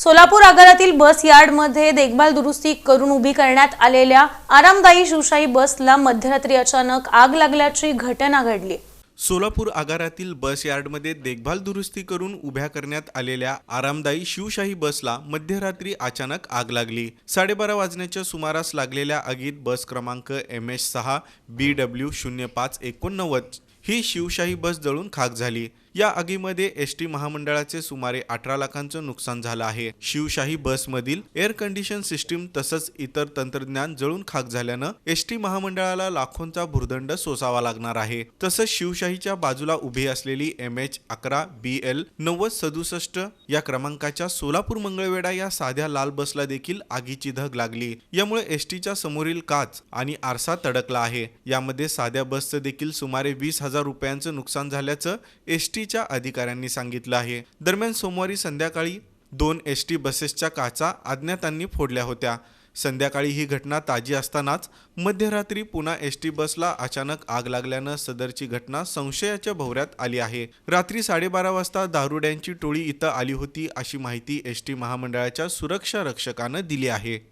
सोलापूर आगारातील बस यार्डमध्ये देखभाल दुरुस्ती करून उभी करण्यात आलेल्या आरामदायी शिवशाही बसला मध्यरात्री अचानक आग लागल्याची घटना घडली. सोलापूर आगारातील बस यार्डमध्ये देखभाल दुरुस्ती करून उभ्या करण्यात आलेल्या आरामदायी शिवशाही बसला मध्यरात्री अचानक आग लागली. साडेबारा वाजण्याच्या सुमारास लागलेल्या आगीत बस क्रमांक एम एच सहा बी डब्ल्यू शून्य पाच एकोणनव्वद ही शिवशाही बस जळून खाक झाली. या आगीमध्ये एस टी महामंडळाचे सुमारे अठरा लाखांचं नुकसान झालं आहे. शिवशाही बसमधील एअर कंडिशन सिस्टीम तसंच इतर तंत्रज्ञान जळून खाक झाल्यानं एस टी महामंडळाला लाखोंचा भुर्दंड सोसावा लागणार आहे. तसंच शिवशाहीच्या बाजूला उभी असलेली एम एच अकरा बी एल नव्वद सदुसष्ट या क्रमांकाच्या सोलापूर मंगळवेढा या साध्या लाल बसला देखील आगीची धग लागली. यामुळे एस टीच्या समोरील काच आणि आरसा तडकला आहे. यामध्ये साध्या बसचं देखील सुमारे वीस हजार रुपयांचं नुकसान झाल्याचं एस टीच्या अधिकाऱ्यांनी सांगितलं आहे. दरम्यान सोमवारी संध्याकाळी दोन एस टी बसेसच्या काचा अज्ञातांनी फोडल्या होत्या. संध्याकाळी ही घटना ताजी असतानाच मध्यरात्री पुन्हा एस टी बसला अचानक आग लागल्यानं सदरची घटना संशयाच्या भोवऱ्यात आली आहे. रात्री साडेबारा वाजता दारुड्यांची टोळी इथं आली होती अशी माहिती एस टी महामंडळाच्या सुरक्षा रक्षकानं दिली आहे.